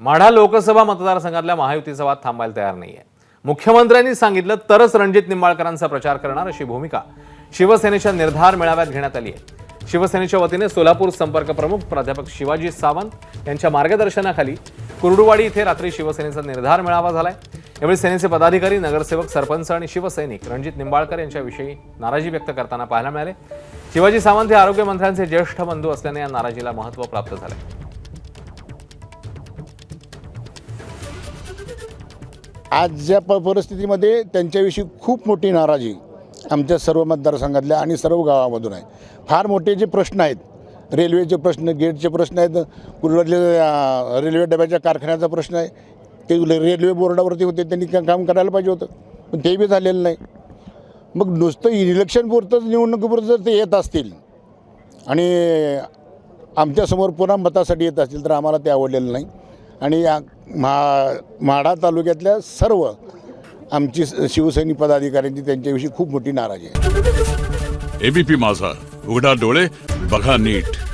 माढा लोकसभा मतदारसंघातल्या महायुतीचा वाद थांबायला तयार नाहीये. मुख्यमंत्र्यांनी सांगितलं तरच रणजित निंबाळकरांचा प्रचार करणार अशी भूमिका शिवसेनेच्या निर्धार मेळाव्यात घेण्यात आली आहे. शिवसेनेच्या वतीने सोलापूर संपर्क प्रमुख प्राध्यापक शिवाजी सावंत यांच्या मार्गदर्शनाखाली कुर्डुवाडी इथे रात्री शिवसेनेचा निर्धार मेळावा झालाय. यावेळी सेनेचे पदाधिकारी नगरसेवक सरपंच आणि शिवसैनिक रणजित निंबाळकर यांच्याविषयी नाराजी व्यक्त करताना पाहायला मिळाले. शिवाजी सावंत हे आरोग्यमंत्र्यांचे ज्येष्ठ बंधू असल्याने या नाराजीला महत्त्व प्राप्त झालं आज ज्या प परिस्थितीमध्ये त्यांच्याविषयी खूप मोठी नाराजी आमच्या सर्व मतदारसंघातल्या आणि सर्व गावामधून आहे. फार मोठे जे प्रश्न आहेत रेल्वेचे प्रश्न गेटचे प्रश्न आहेत कुर्ल्यातल्या रेल्वे डब्याच्या कारखान्याचा प्रश्न आहे ते रेल्वे बोर्डावरती होते त्यांनी काम करायला पाहिजे होतं. पण ते बी झालेलं नाही. मग नुसतं इलेक्शनपुरतंच निवडणुकीपुरतं जर ते येत असतील आणि आमच्यासमोर पुन्हा मतासाठी येत असतील तर आम्हाला ते आवडलेलं नाही. आणि या मा माढा तालुक्यातल्या सर्व आमची शिवसैनिक पदाधिकाऱ्यांची त्यांच्याविषयी खूप मोठी नाराजी आहे. एबीपी माझा. उघडा डोळे बघा नीट.